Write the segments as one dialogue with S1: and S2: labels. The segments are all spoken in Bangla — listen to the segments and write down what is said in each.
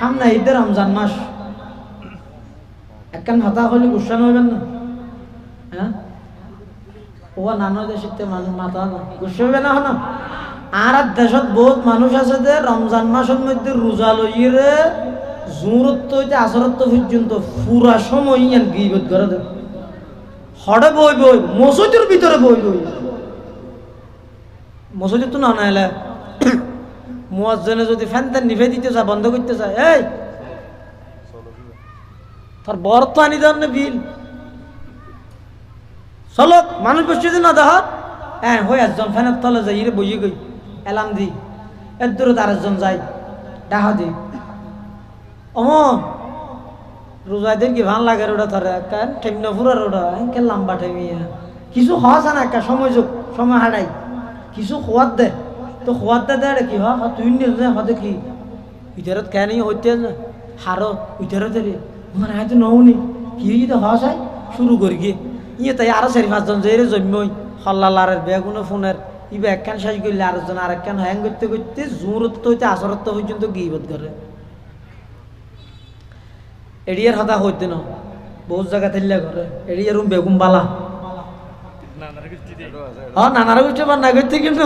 S1: সামনে ঈদের রমজান মাস। একখান হাতা হলে গুসান হইবেন না? হ্যাঁ? ও নানো দেশে মানুষ মাথা না। গুসা হইবে না হনা? আর দেশত বহুত মানুষ আছে যে রমজান মাসের মধ্যে রোজা লইরে জুরত্ব হইতে আসরত্ব পর্যন্ত পুরা সময় ইয়ান গিবত করে দেয় হড়ে বই বই, মসজিদের ভিতরে বই বই। মসজিদ তো না মুয়াজ্জনে যদি ফ্যান ট্যান নিভে দিতে চায়, বন্ধ করতে চায়, এই! তার বর তো আনি দেন বিল। চলো, মানুষ বসছে না দেহ হ্যাঁ হই, একজন ফ্যানের তলে যাই রে বইয়ে গই, এলাম দি। এর দূরে আর একজন যাই ডাহা দি। অম রোজাইদের কি ভালো লাগে ওটা ধরে একটা ঠেমনা ফুরার ওটা, একে লম্বা ঠেমিয়া। কিছু হওয়া না একটা সময় যোগ, সময় হারাই। কিছু খোয়াত দে। তো খোয়াত দে কি হয় তুই নিজে হতে কি ভিতৰত কেন হইতে না হারত ভিতৰত মানে হয়তো নৌনি কি যদি চাই? শুরু করি গিয়ে ইয়ে তাই আরও চারি পাঁচজন যে জন্মই। হল্লালারের বেগুনো ফোনের ইবে একখান শেষ করলে আরেকজন আরেকখান হ্যাং করতে করতে জোরত্ব হইতে আসরত্ব পর্যন্ত গিবত করে এড়িয়ার হতা হইতে ন? বহুত জায়গা থাকলে ঘরে এড়িয়ার রুম বেগুম বালা হ নানারা উঠে বা না করতে কিন্তু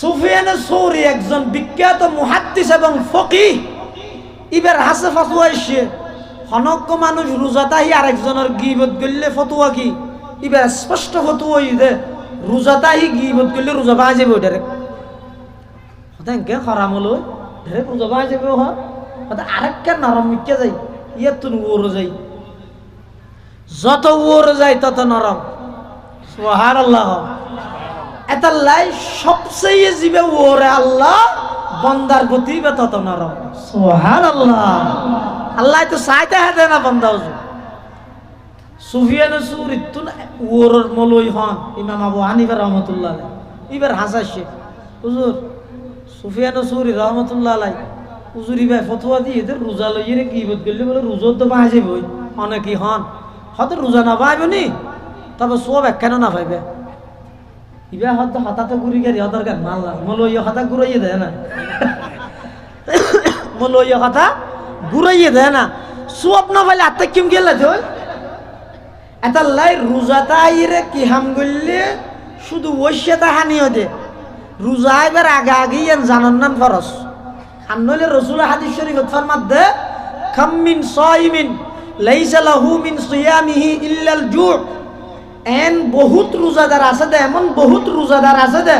S1: সুফিয়ান সৌরি একজন বিখ্যাত মুহাদ্দিস এবং ফকি ইবার হাসে ফতুয়া এসে হনক্য মানুষ রোজাতাহি আরেকজনের গিবত করলে ফতুয়া কি? ইবার স্পষ্ট ফতুয়া দে রোজাতাহি গিবত করলে রোজা পাওয়া যাবে ওটারে হতেন কে খরাম হলো? ঢেরে রোজা পাওয়া যাবে হ আরেকটা নরম মিকে যাই ইয়ার তুন ওর যাই যত ওর যায় তত নরম। সোহার আল্লাহ এটা লাই সবচেয়ে জীবে ওরে আল্লাহ, বন্দার বে তত নরম। সোহার আল্লাহ আল্লাহ তো চাইতে হাতে না বন্দা হুজুর। সুফিয়ান সুরিতুন ওর মলই হন ইমাম আবু হানিফা রহমতুল্লাহ এবার হাসাইছে হুজুর, সুফিয়ান সুরি রহমতুল্লাহ আলাই হুজুর ইবাই ফতোয়া দিয়ে এদের রোজা লইয়ে কি বোধ করলে বলে রোজা তো পাওয়া যাবে অনেকই হন। হয়তো রোজা না পাইবে নি, তবে সব একখানে না পাইবে ইবা হয়তো হঠাৎ ঘুরি গেলি হতার গান মাল্লা মলইয়া হতা ঘুরাইয়ে দেয় না। মলইয়া কথা ঘুরাইয়ে দেয় না। সব না পাইলে আত্মা কিম গেলে তো এটা লাই রোজাটা আইরে কি হাম করলে শুধু ওইসাটা হানিও দে রোজা আইবার আগে আগে ইয়ান জানান নান ফরস আর নইলে রসুল হাদিস শরীফ ফরমাত দে খাম্মিন সাইমিন লাইসা লাহু মিন সিয়ামিহি ইল্লাল জু' এন বহুত রোজাদার আছে দে, এমন বহুত রোজাদার আছে দে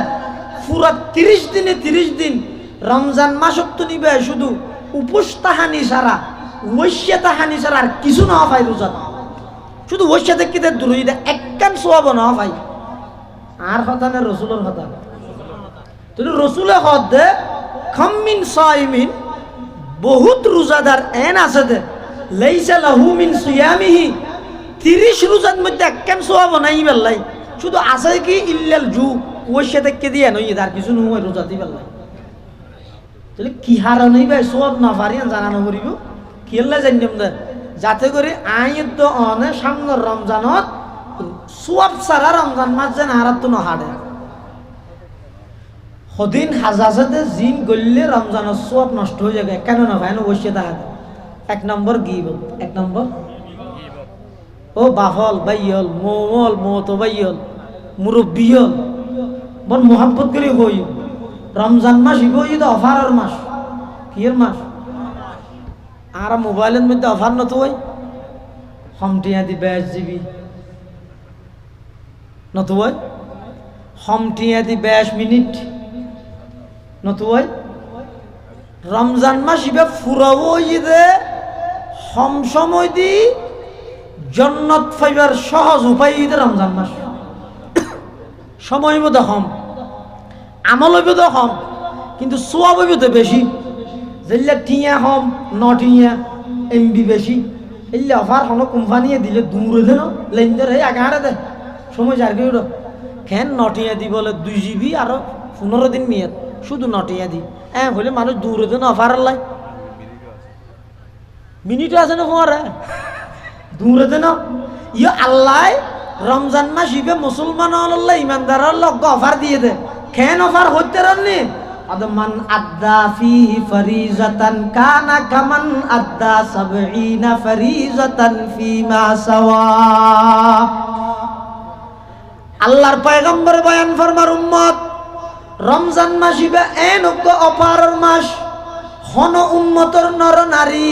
S1: পুরা তিরিশ দিনে তিরিশ দিন, রমজান মাসক তো নিবে শুধু উপোস তাহানি সারা ওইসা তাহানি সারা আর কিছু না পাই রোজাত শুধু ওইসা থেকে দে দূর দে একখান সোয়াব না পাই আর কথা না রসুলের কথা তুমি রসুলে হদ দে, খাম্মিন সাইমিন, বহুত রোজাদার এন আছে দে, লাইসা লাহু মিন সিয়ামিহি তিরিশ রোজার মধ্যে একখান সোয়াব নাই বেল্লাই শুধু আছে কি ইল্লাল জু ওই সাথে কে দিয়ে নই আর কিছু নয় রোজা দি বেল্লাই তাহলে কি হারা নেই ভাই সোয়াব না পারি জানানো করিব? কি হল্লা জানিম দে যাতে করে আইন তো অনে সামনের রমজানত সোয়াব সারা রমজান মাস যেন হারাত তো নহাড়ে সদিন হাজাজাতে জিন গললে রমজানের সোয়াব নষ্ট হয়ে যাবে। কেন না ভাই না বসে তাহাতে এক নম্বর গিব এক নম্বর ও বাহল বাইয়ল, মোমল মত বাইয়ল মুরব্বিয়ল বন মোহাব্বত করে হই রমজান মাস ইব ঈদ অফারের মাস। কিয়ের মাস? আর মোবাইলের মধ্যে অফার নতো ওই? হমটিয়া দি ব্যাস জিবি নতো ওই? হমটিয়া দি ব্যাস মিনিট। নতো ওই? রমজান মাস ইবে ফুরাবো ঈদে, হম সময় দি জন্নত ফাইবার সহজ উপায় ঈদের রমজান মাস। সময় বোধ হম আমল বোধ হম, কিন্তু সোয়াব বোধ বেশি। যেগুলা টিয়া হম, ন টিয়া, এমবি বেশি। এলে অফার হন কোম্পানিয়ে দিলে দূরে দেন লেনদের এই আগাড়ে দে। সময় যার কেউ খেন নটিয়া দি বলে দুই জিবি আরও পনেরো দিন মেয়াদ? শুধু নটিয়া দি। হ্যাঁ হলে মানুষ দূরে দেন, অফার লাই মিনিটও আছে না ফোয়ারে দূরে দেন ইয়ে আল্লাহ, রমজান মাস ইবে মুসলমান আল্লাহ ইমানদার লগ অফার দিয়ে দে। খেন অফার হইতে রাননি? মান আদ্দা ফিহি ফরিজাতান, কানা কামান আদ্দা সাবঈনা ফরিজাতান ফিমা সাওয়া। আল্লাহর পয়গম্বর বয়ান ফরমার, উম্মত, রমজান মাস ইবে এনজ্ঞ অপারর মাস, হন উম্মতর নর নারী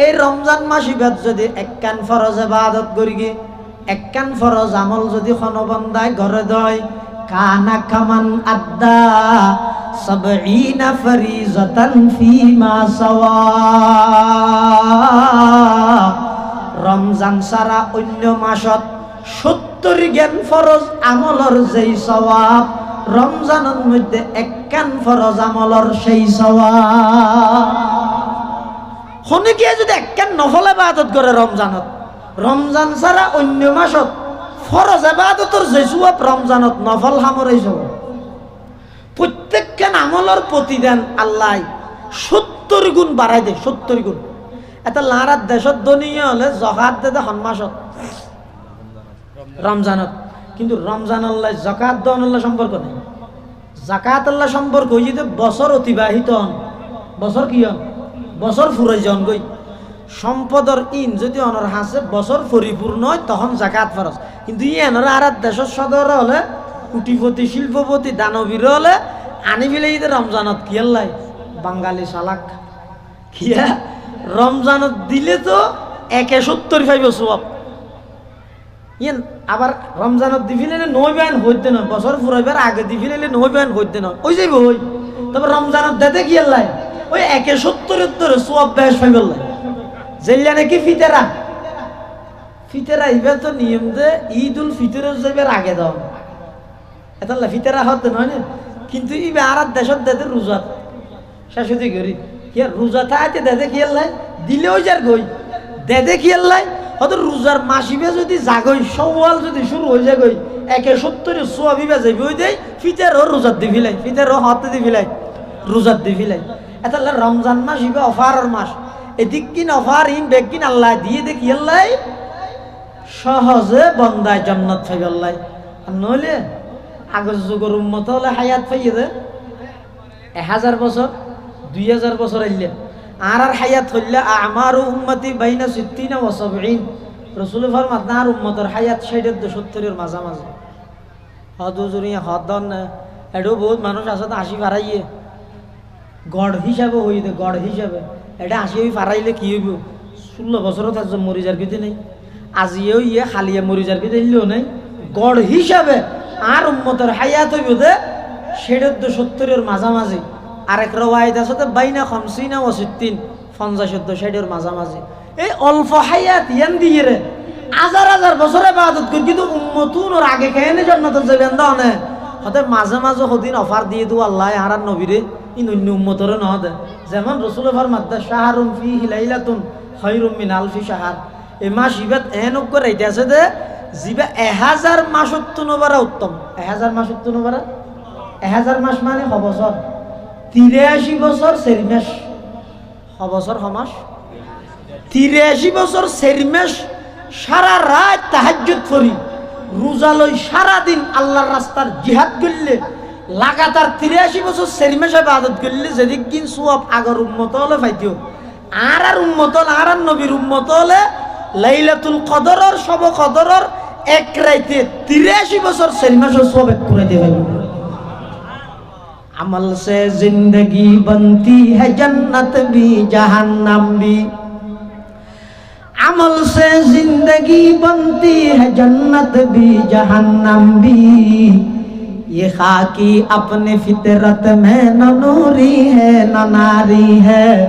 S1: এই রমজান মাস ইবাদ যদি এককান ফরজ ইবাদত করি গে এককান ফরজ আমল যদি খন বন্দায় ঘরে দয়, কানা কামান আদ্দা সাবঈনা ফরিজাতান ফিমা সাওয়া রমজান সারা অন্য মাসত সত্তর জ্ঞান ফরজ আমলর যেই সওয়াব, রমজানের মধ্যে একখান ফরজ আমলর সেই সওয়াব। শনি গিয়ে যদি একখান নফল এবাদত করে রমজানত, রমজান ছাড়া অন্য মাসত ফরজ এবাদতর যে সওয়াব রমজানত নফল হামরেই সওয়াব প্রত্যেকখান আমলর প্রতিদান আল্লাহ সত্তর গুণ বাড়াই দে সত্তর গুণ। এটা লারাত দেশত, দনীয় হলে জহাত দে সন্মাসত মাসত, রমজানত। কিন্তু রমজান আল্লাহ জকাত দন আল্লাহ সম্পর্ক নেই। জাকাত আল্লাহ সম্পর্ক হই যদি বছর অতিবাহিত হন। বছর কি হন? বছর ফুরাই জন গই সম্পদর ইন যদি অনর হাসে বছর পরিপূর্ণ হয় তখন জাকাত ফরজ কিন্তু ই এনর আর দেশের সদর হলে, কুটিপতি, শিল্পপতি দানবীর হলে, আনি ফেলে ঈদের রমজানত কি আল্লাহ বাঙালি সালাক কিয়া রমজানত দিলে তো একে সত্তর ফাইব সব ইয়েন আবার রমজানত দি ফেলে নয় বেন হইতে নয় বছর ফুরাইবার আগে দি ফেলে নয় বেন হইতে নয় ওই যাইব হই তবে রমজানত দেতে আল্লাহ ওই একে সত্তরের ধরে সব বেশ ফাইব আল্লাহ জেলিয়া নাকি ফিতেরা? ফিতেরা ইবার তো নিয়ম যে ঈদ উল ফিতরের যাইবার আগে দাও। এটা ফিতেরা হতে নয় না? কিন্তু ইবে আর দেশত দেতে রোজাত শাশুদি করি ইয়ার রোজা থাকতে দেদে আল্লাহ দিলেও যার গই। দেদে আল্লাহ হয়তো রোজার মাসিবে যদি জাগই, সওয়াল যদি শুরু হয়ে যায় গই একে সত্তরে সোয়াবিবে যাবি ওই দেয় ফিতের ও রোজার দি ফিলাই। ফিতের ও হাতে দি রোজার দি ফিলাই। এটা রমজান মাস, ইবে অফারের মাস। এদিক কিন অফার, ইন বেগ কিন আল্লাহ দিয়ে দেখি, আল্লাহ সহজে বন্দায় জন্নত ফাইব আল্লাহ। আর নইলে আগের যুগের উন্মত হলে হায়াত ফাইয়ে দে। এক হাজার বছর, দুই হাজার বছর আইলে। আর আর হায়াত হইলে আমার উম্মতি বাইনা সিদ্দিনা ওয়াসাবিন রসুল ফরমাত, না, আর উম্মতর হায়াত ষাটের দু সত্তরের মাঝামাঝি। হদ উজুরিয়া হদ দন এটাও বহুত মানুষ আছে হাসি ফারাইয়ে। গড় হিসাবে হই দে গড় হিসাবে। এটা হাসি হই ফারাইলে কি হইব? ষোলো বছরও থাকছে মরি যার কিছু নেই। আজিও ইয়ে খালিয়ে মরি যার কিছু দিলেও নেই। গড় হিসাবে আর উম্মতর হায়াত হইব দে ষাটের দু সত্তরের মাঝামাঝি। আরেক রওয়ায়ত আছে তো বাইনা খমসিনা ও সিদ্দিন পঞ্চাশোদ্দ ষাটের মাঝামাঝি। এই অল্প হায়াত ইয়ান দিয়ে রে। হাজার হাজার বছরে বাদত করি, কিন্তু উম্মতুন ওর আগে খেয়ে নে জন্নত যাবেন দা অনে হতে মাঝে মাঝে সদিন অফার দিয়ে দু আল্লাহ আর নবীরে। ইন অন্য উম্মতরে দে যেমন রসুল এফার মাদ্দা, শাহারুম ফি হিলাইলাতুন খৈরুম মিন আলফি শাহার। এই মাস ইবাত এন করে আছে দে জিবা এহাজার মাসত্ব নবারা উত্তম। এহাজার মাসত্ব নবারা এহাজার মাস মানে হবছর। তিরাশি বছর সেরিমেশ। বছর সমাস তিরাশি বছর সেরিমেশ। সারা রাত তাহাজ্জুদ করি। রোজালই সারাদিন আল্লাহর রাস্তার জিহাদ করলে লাগাতার তিরাশি বছর সেরিমে আদত করলে যদি কিন সব আগর উন্মত হলে পাইতিও আর আর উন্মত হলে, আর নবীর উন্মত হলে লাইলাতুল কদরর, সব কদরর এক রাইতে তিরাশি বছর সেরিমে সাহেব সব এক করে দিয়ে আমল সে জিন্দগি বন্তি হ্যাঁ জন্নত ভি জাহান্নাম বি। আমল সে জিন্দগি বন্তি হ্যাঁ জন্নত জাহান্নাম বি। ये खाकी अपने फितरत में न नूरी है, न नारी है।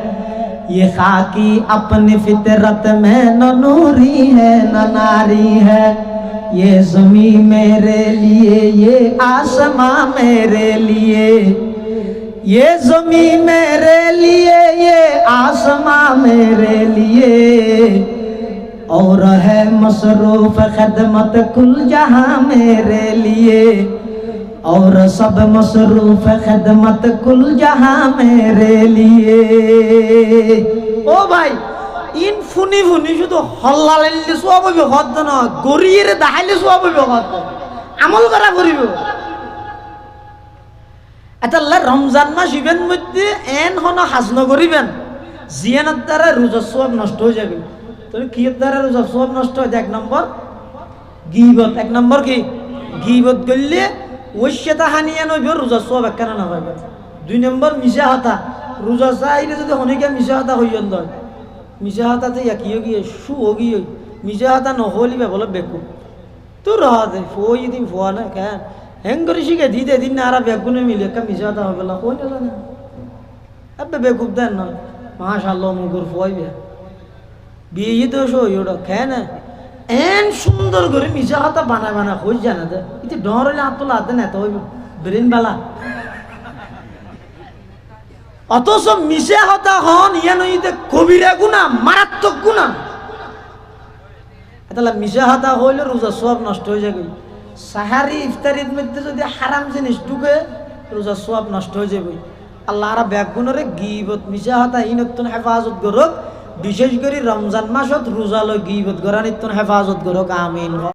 S1: ये खाकी अपने फितरत में न नूरी है, न नारी है। ये जमी मेरे लिए, ये आसमां मेरे लिए। ये जमी मेरे लिए, ये आसमां मेरे लिए। और है मसरूफ खदमत कुल जहाँ मेरे लिए। और सब मसरूफ खदमत कुल जहां मेरे लिए ও ভাই ইন ফুনি ফুনি শুধু হল্লা লাইলে সোয়াব হইবে হদ না গরিয়ে দাহাইলে সোয়াব হইবে হদ আমল করা করিব এটা আল্লাহ রমজান মাস ইভেন মধ্যে এন হন হাজ নকরিবেন জিয়ানের দ্বারা রোজার সব নষ্ট হয়ে যাবে তুমি কি দ্বারা রোজার সব নষ্ট হয়ে যায় এক নম্বর গিবত এক নম্বর কি গিবত করলে ঐশ্যতা হানিয়ে নইব রোজার সব একখানা না পাইবে দুই নম্বর মিশা হতা রোজা চাইলে যদি হনিকে মিশা হতা হইয়ন দয় মিশা হতাতে ইয়াকিও গিয়ে শু গিয়ে মিশা হতা নহলিবে বলে বেকু। তোর হাতে ফই দিন ফোয়া না কেন হেং করে শিখে দিতে দিন না, আর বেগুনে মিলে একটা মিশা হতা হবে না, কই না না আবে বেকুব দেন নয় মাশাল্লাহ মুগুর ফোয়াই বে বিয়ে তো সই ওটা খেয়ে না? এন সুন্দর করে মিশা হতা বানা বানা হই জানা দে ইতি ডর হইলে হাত তোলা হাতে না তো হইব ব্রেন বালা। অথচ মিশে হতা হন ইয়া নইতে কবিরা গুণা, মারাত্মক গুণা। তাহলে মিশা হতা হইলে রোজা সব নষ্ট হয়ে যাবে। সাহারি ইফতারির মধ্যে যদি হারাম জিনিস ঢুকে, রোজা সব নষ্ট হয়ে যাবে। আল্লাহ ব্যাগুণরে গিবত মিশা হতা ইনতুন হেফাজত করক। বিশেষ করে রমজান মাসত রোজা লয় গিবত করা নিত্যন হেফাজত করক আমিন।